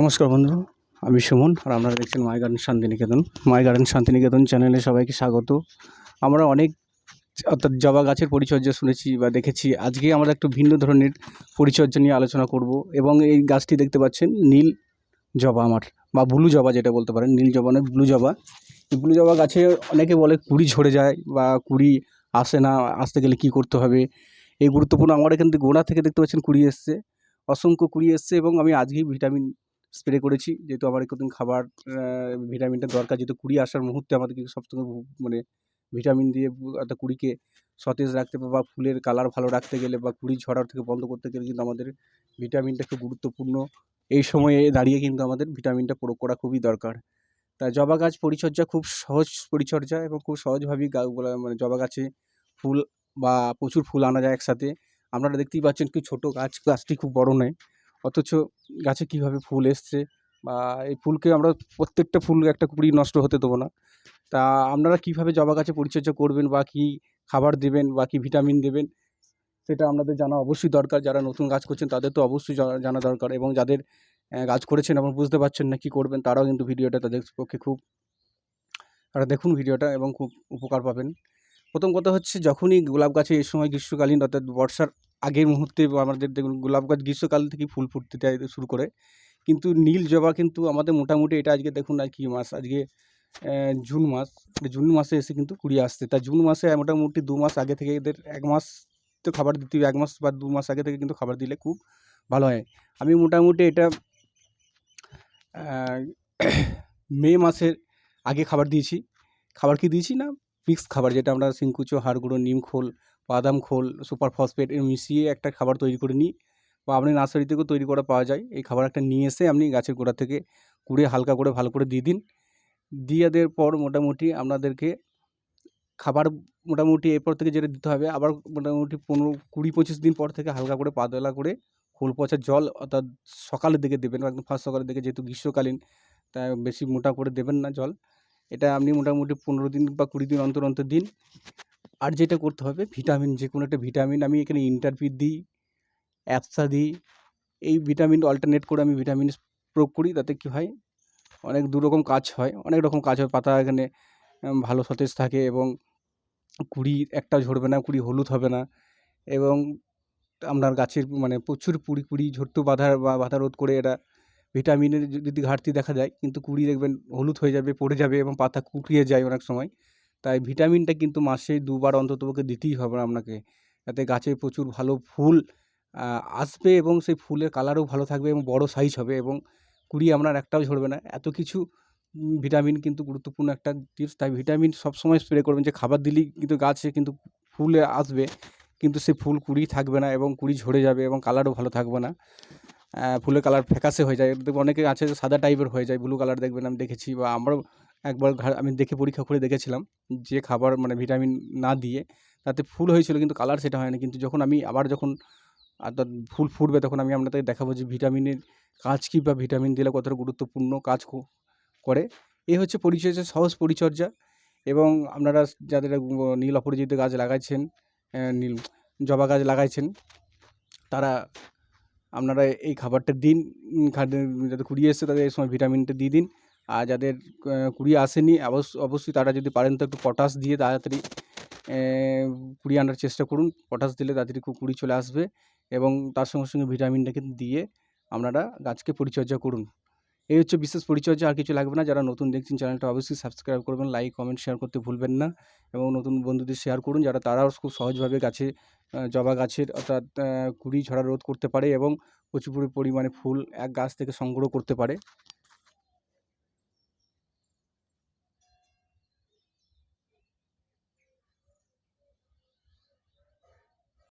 নমস্কার বন্ধু, আমি সুমন আর আপনারা দেখছেন my garden Santiniketan. My garden Santiniketan চ্যানেলে সবাইকে স্বাগত। আমরা অনেক, অর্থাৎ জবা গাছের পরিচর্যা শুনেছি বা দেখেছি। আজকে আমরা একটু ভিন্ন ধরনের পরিচর্যা নিয়ে আলোচনা করব এবং এই গাছটি দেখতে পাচ্ছেন, নীল জবা আমার, বা ব্লু জবা যেটা বলতে পারেন। নীল জবা নয়, ব্লু জবা। এই ব্লু জবা গাছে অনেকে বলে কুড়ি ঝরে যায় বা কুড়ি আসে না, আসতে গেলে কী করতে হবে? এই গুরুত্বপূর্ণ, আমার এখান থেকে গোড়া থেকে দেখতে পাচ্ছেন কুড়ি এসছে। অসংখ্য কুড়ি এসছে এবং আমি আজকেই ভিটামিন স্প্রে করেছি। যেহেতু আমার একদিন খাবার ভিটামিনটা দরকার, যেহেতু কুড়ি আসার মুহূর্তে আমাদেরকে সবথেকে ভু- মানে ভিটামিন দিয়ে অর্থাৎ কুড়িকে সতেজ রাখতে বা ফুলের কালার ভালো রাখতে গেলে বা কুড়ি ঝরার থেকে বন্ধ করতে গেলে কিন্তু আমাদের ভিটামিনটা খুব গুরুত্বপূর্ণ। এই সময়ে দাঁড়িয়ে কিন্তু আমাদের ভিটামিনটা প্রয়োগ করা খুবই দরকার। তা জবা গাছ পরিচর্যা খুব সহজ পরিচর্যা এবং খুব সহজভাবেই মানে জবা গাছে ফুল বা প্রচুর ফুল আনা যায় একসাথে। আপনারা দেখতেই পাচ্ছেন কি ছোটো গাছ, গাছটি খুব বড় নয়। অথচ গাছে কীভাবে ফুল এসছে বা এই ফুলকে আমরা প্রত্যেকটা ফুল একটা কুড়ি নষ্ট হতে দেবো না। তা আপনারা কীভাবে জবা গাছে পরিচর্যা করবেন বা কী খাবার দেবেন বা কী ভিটামিন দেবেন সেটা আপনাদের জানা অবশ্যই দরকার। যারা নতুন গাছ করছেন তাদের তো অবশ্যই জানা দরকার এবং যাদের গাছ করেছেন এবং বুঝতে পারছেন না কী করবেন তারাও কিন্তু ভিডিওটা তাদের পক্ষে খুব, তারা দেখুন ভিডিওটা এবং খুব উপকার পাবেন। প্রথম কথা হচ্ছে যখনই গোলাপ গাছে এই সময় গ্রীষ্মকালীন অর্থাৎ বর্ষার আগের মুহূর্তে আমাদের দেখুন গোলাপ গাছ গ্রীষ্মকাল থেকে ফুল ফুটতে শুরু করে। কিন্তু নীল জবা কিন্তু আমাদের মোটামুটি এটা আজকে দেখুন আর কি মাস, আজকে জুন মাস জুন মাসে এসে কিন্তু কুড়ি আসছে। তা জুন মাসে মোটামুটি দু মাস আগে থেকে এদের এক মাস তো খাবার দিতে হবে, এক মাস বা দু মাস আগে থেকে কিন্তু খাবার দিলে খুব ভালো হয়। আমি মোটামুটি এটা মে মাসের আগে খাবার দিয়েছি। খাবার কি দিয়েছি না? মিক্স খাবার যেটা আমরা সিংকুচো হাড় গুঁড়ো নিম খোল বাদাম, খোল, সুপার ফসফেট মিশিয়ে একটা খাবার তৈরি করে নিই বা আপনি নার্সারি থেকেও তৈরি করা পাওয়া যায়। এই খাবার একটা নিয়ে এসে আপনি গাছের গোড়া থেকে কুড়ে হালকা করে ভালো করে দিয়ে দিন। দিয়ে দেওয়ার পর মোটামুটি আপনাদেরকে খাবার মোটামুটি এরপর থেকে যেটা দিতে হবে, আবার মোটামুটি পনেরো কুড়ি পঁচিশ দিন পর থেকে হালকা করে পাতলা করে খোল পচার জল অর্থাৎ সকালের দিকে দেবেন একদম ফার্স্ট সকালের দিকে যেহেতু গ্রীষ্মকালীন, তাই বেশি মোটা করে দেবেন না জল। এটা আপনি মোটামুটি পনেরো দিন বা কুড়ি দিন অন্তর অন্তর দিন। আর যেটা করতে হবে, ভিটামিন যে কোনো একটা ভিটামিন আমি এখানে ইন্টারপিট দিই অ্যাপসা দিই, এই ভিটামিন অল্টারনেট করে আমি ভিটামিন প্রয়োগ করি, তাতে কী হয়? অনেক দু রকম কাজ হয়, অনেক রকম কাজ হয়, পাতা এখানে ভালো সতেজ থাকে এবং কুড়ি একটা ঝরবে না, কুড়ি হলুদ হবে না এবং আপনার গাছের মানে প্রচুর কুড়ি কুড়ি ঝরতেও বাধা বা বাধা রোধ করে এরা ভিটামিনের যদি ঘাটতি দেখা যায়, কিন্তু কুড়ি দেখবেন হলুদ হয়ে যাবে, পড়ে যাবে এবং পাতা কুকড়িয়ে যায় অনেক সময়। তাই ভিটামিনটা কিন্তু মাসে দুবার অন্ততপক্ষে দিতেই হবে আপনাকে। যাতে গাছে প্রচুর ভালো ফুল আসবে এবং সেই ফুলের কালারও ভালো থাকবে এবং বড় সাইজ হবে এবং কুড়ি আপনার একটাও ঝরবে না। এত কিছু ভিটামিন কিন্তু গুরুত্বপূর্ণ একটা টিপস তাই ভিটামিন সবসময় স্প্রে করবেন যে খাবার দিলেই কিন্তু গাছে কিন্তু ফুলে আসবে, কিন্তু সে ফুল কুড়ি থাকবে না এবং কুড়ি ঝরে যাবে এবং কালারও ভালো থাকবে না। ফুলের কালার ফ্যাকাশে হয়ে যায়। অনেকে আছে সাদা টাইপের হয়ে যায় ব্লু কালার দেখবেন আমি দেখেছি বা আমরাও একবার আমি দেখে পরীক্ষা করে দেখেছিলাম যে খাবার মানে ভিটামিন না দিয়ে তাতে ফুল হয়েছিল কিন্তু কালার সেটা হয়নি। কিন্তু যখন আমি আবার যখন অর্থাৎ ফুল ফুটবে তখন আমি আপনাদের দেখাবো যে ভিটামিনের কাজ কী বা ভিটামিন দিলে কতটা গুরুত্বপূর্ণ কাজ করে। এই হচ্ছে পরিচর্যা, সহজ পরিচর্যা এবং আপনারা যাদের নীল অপরিচিত গাছ লাগাইছেন নীল জবা গাছ লাগাইছেন, তারা আপনারা এই খাবারটা দিন যাদের কুড়িয়ে এসছে তাদের এই সময় ভিটামিনটা দিয়ে দিন। আর যাদের কুড়িয়ে আসেনি অবশ্য অবশ্যই তারা যদি পারেন তো একটু পটাশ দিয়ে তাড়াতাড়ি কুড়িয়ে আনার চেষ্টা করুন। পটাশ দিলে তাড়াতাড়ি কুড়ি চলে আসবে এবং তার সঙ্গে সঙ্গে ভিটামিনটাকে দিয়ে আপনারা গাছকে পরিচর্যা করুন। এই হচ্ছে বিশেষ পরিচর্যা, আর কিছু লাগবে না। যারা নতুন দেখছেন চ্যানেলটা অবশ্যই সাবস্ক্রাইব করবেন লাইক কমেন্ট শেয়ার করতে ভুলবেন না এবং নতুন বন্ধুদের শেয়ার করুন যারা তারাও খুব সহজভাবে গাছে জবা গাছের অর্থাৎ কুড়ি ঝরা রোধ করতে পারে এবং প্রচুর পরিমাণে ফুল এক গাছ থেকে সংগ্রহ করতে পারে।